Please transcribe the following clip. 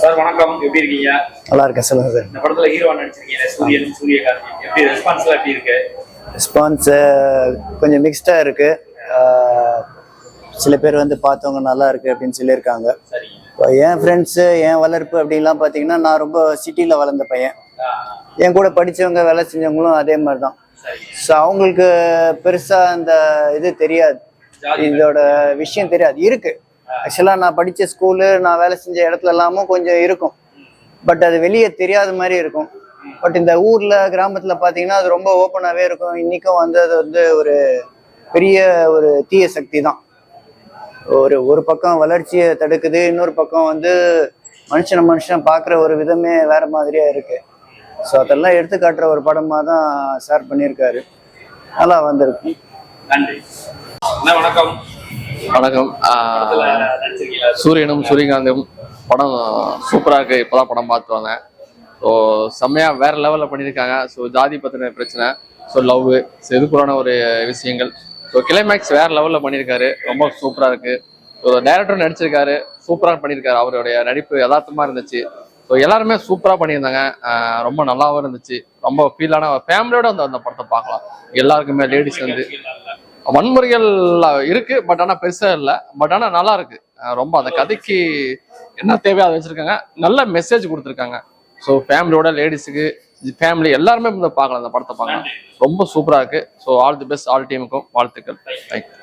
Sir வணக்கம். எப்படி இருக்கீங்க? நல்லா இருக்கேன் சொல்லுங்க சார். இந்த படத்துல ஹீரோவா நடிச்சிருக்கீங்க சூரியன் சூரியகாந்தி. எப்படி ரெஸ்பான்ஸ்லாம் எப்படி இருக்கு? ரெஸ்பான்ஸ் கொஞ்சம் மிக்ஸ்டாக இருக்கு. சில பேர் வந்து பார்த்தவங்க நல்லா இருக்கு அப்படின்னு சொல்லியிருக்காங்க. என் ஃப்ரெண்ட்ஸு என் வளர்ப்பு அப்படின்லாம் பார்த்தீங்கன்னா நான் ரொம்ப சிட்டியில் வளர்ந்த பையன். என் கூட படித்தவங்க வேலை செஞ்சவங்களும் அதே மாதிரி தான் ஸோ அவங்களுக்கு பெருசாக அந்த இது தெரியாது. இதோட விஷயம் தெரியாது. இருக்கு. ஆக்சுவலாக நான் படித்த ஸ்கூலு நான் வேலை செஞ்ச இடத்துல எல்லாமும் கொஞ்சம் இருக்கும். பட் அது வெளியே தெரியாத மாதிரி இருக்கும். பட் இந்த ஊரில் கிராமத்தில் பார்த்தீங்கன்னா அது ரொம்ப ஓப்பனாகவே இருக்கும். இன்றைக்கும் வந்து அது வந்து ஒரு பெரிய ஒரு தீய சக்தி தான். ஒரு ஒரு பக்கம் வளர்ச்சியை தடுக்குது இன்னொரு பக்கம் வந்து மனுஷனை மனுஷன் பார்க்குற ஒரு விதமே வேற மாதிரியாக இருக்குது ஸோ அதெல்லாம் எடுத்து காட்டுற ஒரு படமாக தான் சார் பண்ணியிருக்காரு. நல்லா வந்திருக்கு. நன்றி. வணக்கம். வணக்கம். சூரியனும் சூரியகாந்தும் படம் சூப்பராக இருக்கு. இப்போதான் படம் பார்த்து வந்தேன். ஸோ செம்மையாக வேற லெவலில் பண்ணியிருக்காங்க. ஸோ ஜாதி பற்றின பிரச்சனை. ஸோ லவ் ஸோ இதுக்குள்ளான ஒரு விஷயங்கள். ஸோ கிளைமேக்ஸ் வேற லெவலில் பண்ணியிருக்காரு. ரொம்ப சூப்பராக இருக்கு. ஸோ டைரக்டர் நடிச்சிருக்காரு. சூப்பராக பண்ணியிருக்காரு. அவருடைய நடிப்பு யதார்த்தமாக இருந்துச்சு. ஸோ எல்லாருமே சூப்பராக பண்ணியிருந்தாங்க. ரொம்ப நல்லாவும் இருந்துச்சு. ரொம்ப ஃபீலான ஃபேமிலியோட அந்த அந்த படத்தை பார்க்கலாம். எல்லாருக்குமே லேடிஸ் வந்து வன்முறைகள் இருக்கு பட் ஆனா பெருசா இல்ல. பட் ஆனா நல்லா இருக்கு. ரொம்ப அந்த கதைக்கு என்ன தேவையோ அதை வச்சிருக்காங்க. நல்ல மெசேஜ் கொடுத்துருக்காங்க. ஸோ ஃபேமிலியோட லேடிஸுக்கு ஃபேமிலி எல்லாருமே வந்து பார்க்கலாம் அந்த படத்தை பார்க்கலாம். ரொம்ப சூப்பரா இருக்கு. So all the best all டீமுக்கும் வாழ்த்துக்கள். Thank you